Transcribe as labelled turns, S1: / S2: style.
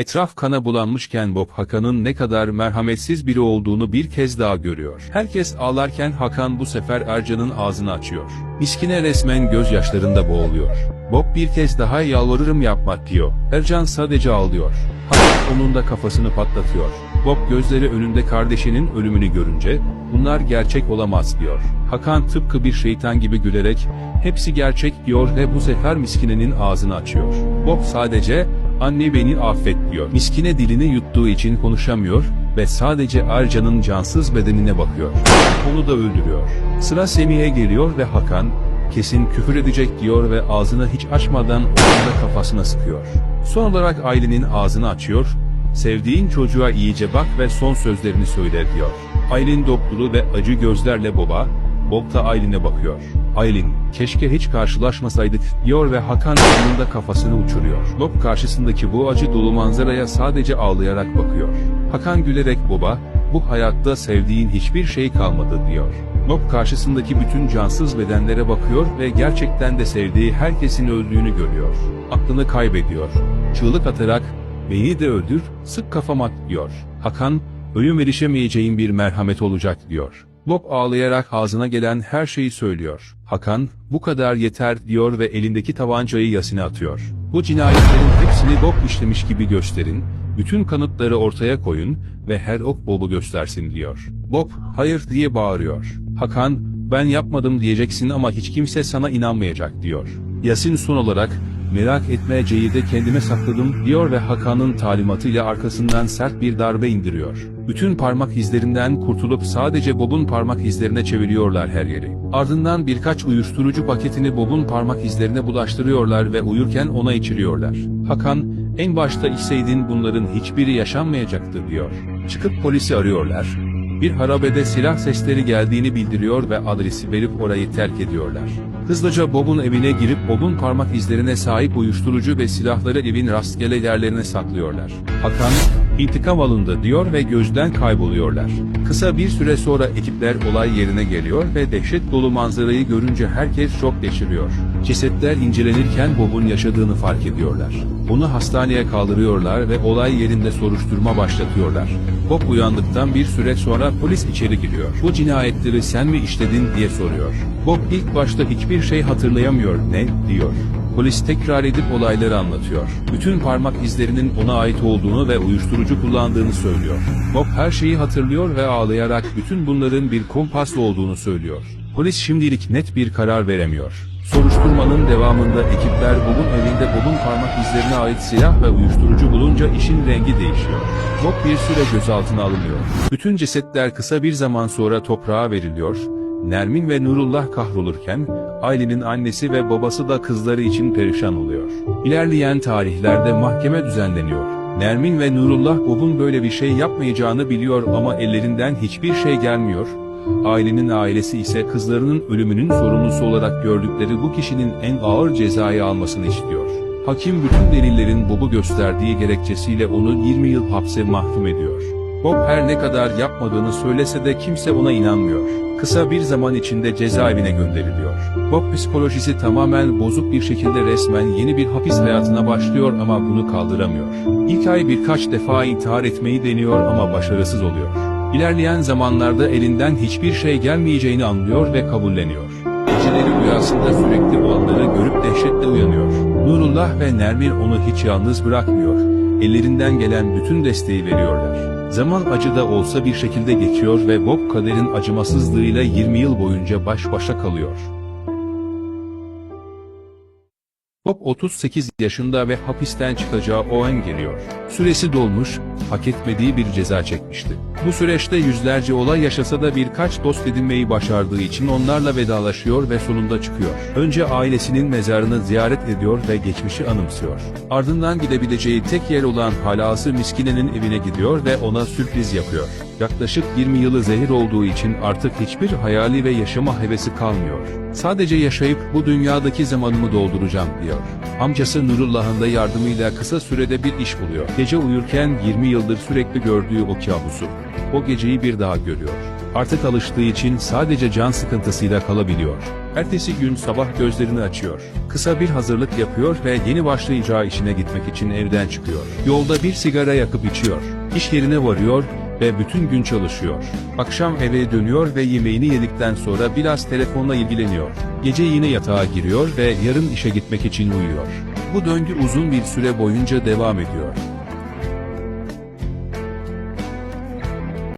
S1: Etraf kana bulanmışken Bob Hakan'ın ne kadar merhametsiz biri olduğunu bir kez daha görüyor. Herkes ağlarken Hakan bu sefer Ercan'ın ağzını açıyor. Miskine resmen gözyaşlarında boğuluyor. Bob bir kez daha yalvarırım yapma diyor. Ercan sadece ağlıyor. Hakan onun da kafasını patlatıyor. Bob gözleri önünde kardeşinin ölümünü görünce bunlar gerçek olamaz diyor. Hakan tıpkı bir şeytan gibi gülerek hepsi gerçek diyor ve bu sefer miskinenin ağzını açıyor. Bob sadece anne beni affet diyor. Miskine dilini yuttuğu için konuşamıyor ve sadece Ercan'ın cansız bedenine bakıyor. Onu da öldürüyor. Sıra Semih'e geliyor ve Hakan kesin küfür edecek diyor ve ağzını hiç açmadan onun da kafasına sıkıyor. Son olarak ailenin ağzını açıyor Sevdiğin çocuğa iyice bak ve son sözlerini söyle diyor. Aylin doktoru ve acı gözlerle baba, Bob Aylin'e bakıyor. Aylin, keşke hiç karşılaşmasaydık diyor ve Hakan onun da kafasını uçuruyor. Bob karşısındaki bu acı dolu manzaraya sadece ağlayarak bakıyor. Hakan gülerek baba, bu hayatta sevdiğin hiçbir şey kalmadı diyor. Bob karşısındaki bütün cansız bedenlere bakıyor ve gerçekten de sevdiği herkesin öldüğünü görüyor. Aklını kaybediyor. Çığlık atarak, Beni de öldür, sık kafama diyor. Hakan, ölüm erişemeyeceğin bir merhamet olacak diyor. Bob ağlayarak ağzına gelen her şeyi söylüyor. Hakan, bu kadar yeter diyor ve elindeki tabancayı Yasin'e atıyor. Bu cinayetlerin hepsini Bob işlemiş gibi gösterin, bütün kanıtları ortaya koyun ve her ok Bob'u göstersin diyor. Bob, hayır diye bağırıyor. Hakan, ben yapmadım diyeceksin ama hiç kimse sana inanmayacak diyor. Yasin son olarak, merak etme de kendime sakladım diyor ve Hakan'ın talimatıyla arkasından sert bir darbe indiriyor. Bütün parmak izlerinden kurtulup sadece Bob'un parmak izlerine çeviriyorlar her yeri. Ardından birkaç uyuşturucu paketini Bob'un parmak izlerine bulaştırıyorlar ve uyurken ona içiriyorlar. Hakan, en başta içseydin bunların hiçbiri yaşanmayacaktı diyor. Çıkıp polisi arıyorlar. Bir harabede silah sesleri geldiğini bildiriyor ve adresi verip orayı terk ediyorlar. Hızlıca Bob'un evine girip Bob'un parmak izlerine sahip uyuşturucu ve silahları evin rastgele yerlerine saklıyorlar. Hakan, intikam alındı diyor ve gözden kayboluyorlar. Kısa bir süre sonra ekipler olay yerine geliyor ve dehşet dolu manzarayı görünce herkes şok geçiriyor. Cesetler incelenirken Bob'un yaşadığını fark ediyorlar. Onu hastaneye kaldırıyorlar ve olay yerinde soruşturma başlatıyorlar. Bob uyandıktan bir süre sonra polis içeri giriyor. Bu cinayetleri sen mi işledin diye soruyor. Bob ilk başta hiçbir şey hatırlayamıyor ne diyor. Polis tekrar edip olayları anlatıyor. Bütün parmak izlerinin ona ait olduğunu ve uyuşturucu kullandığını söylüyor. Bob her şeyi hatırlıyor ve ağlayarak bütün bunların bir kompas olduğunu söylüyor. Polis şimdilik net bir karar veremiyor. Soruşturmanın devamında ekipler Bob'un evinde Bob'un parmak izlerine ait silah ve uyuşturucu bulunca işin rengi değişiyor. Bob bir süre gözaltına alınıyor. Bütün cesetler kısa bir zaman sonra toprağa veriliyor. Nermin ve Nurullah kahrolurken, ailenin annesi ve babası da kızları için perişan oluyor. İlerleyen tarihlerde mahkeme düzenleniyor. Nermin ve Nurullah Bob'un böyle bir şey yapmayacağını biliyor ama ellerinden hiçbir şey gelmiyor. Ailenin ailesi ise kızlarının ölümünün sorumlusu olarak gördükleri bu kişinin en ağır cezayı almasını istiyor. Hakim bütün delillerin Bob'u gösterdiği gerekçesiyle onu 20 yıl hapse mahkum ediyor. Bob her ne kadar yapmadığını söylese de kimse ona inanmıyor. Kısa bir zaman içinde cezaevine gönderiliyor. Bob psikolojisi tamamen bozuk bir şekilde resmen yeni bir hapis hayatına başlıyor ama bunu kaldıramıyor. İlk ay birkaç defa intihar etmeyi deniyor ama başarısız oluyor. İlerleyen zamanlarda elinden hiçbir şey gelmeyeceğini anlıyor ve kabulleniyor. Geceleri rüyasında sürekli olanları görüp dehşetle uyanıyor. Nurullah ve Nermin onu hiç yalnız bırakmıyor. Ellerinden gelen bütün desteği veriyorlar. Zaman acı da olsa bir şekilde geçiyor ve Bob kaderin acımasızlığıyla 20 yıl boyunca baş başa kalıyor. Bob 38 yaşında ve hapisten çıkacağı o an geliyor. Süresi dolmuş, hak etmediği bir ceza çekmişti. Bu süreçte yüzlerce olay yaşasa da birkaç dost edinmeyi başardığı için onlarla vedalaşıyor ve sonunda çıkıyor. Önce ailesinin mezarını ziyaret ediyor ve geçmişi anımsıyor. Ardından gidebileceği tek yer olan halası Miskine'nin evine gidiyor ve ona sürpriz yapıyor. Yaklaşık 20 yılı zehir olduğu için artık hiçbir hayali ve yaşama hevesi kalmıyor. Sadece yaşayıp bu dünyadaki zamanımı dolduracağım diyor. Amcası Nurullah'ın da yardımıyla kısa sürede bir iş buluyor. Gece uyurken 20 yıldır sürekli gördüğü o kabusu. O geceyi bir daha görüyor. Artık alıştığı için sadece can sıkıntısıyla kalabiliyor. Ertesi gün sabah gözlerini açıyor. Kısa bir hazırlık yapıyor ve yeni başlayacağı işine gitmek için evden çıkıyor. Yolda bir sigara yakıp içiyor. İş yerine varıyor ve bütün gün çalışıyor. Akşam eve dönüyor ve yemeğini yedikten sonra biraz telefonla ilgileniyor. Gece yine yatağa giriyor ve yarın işe gitmek için uyuyor. Bu döngü uzun bir süre boyunca devam ediyor.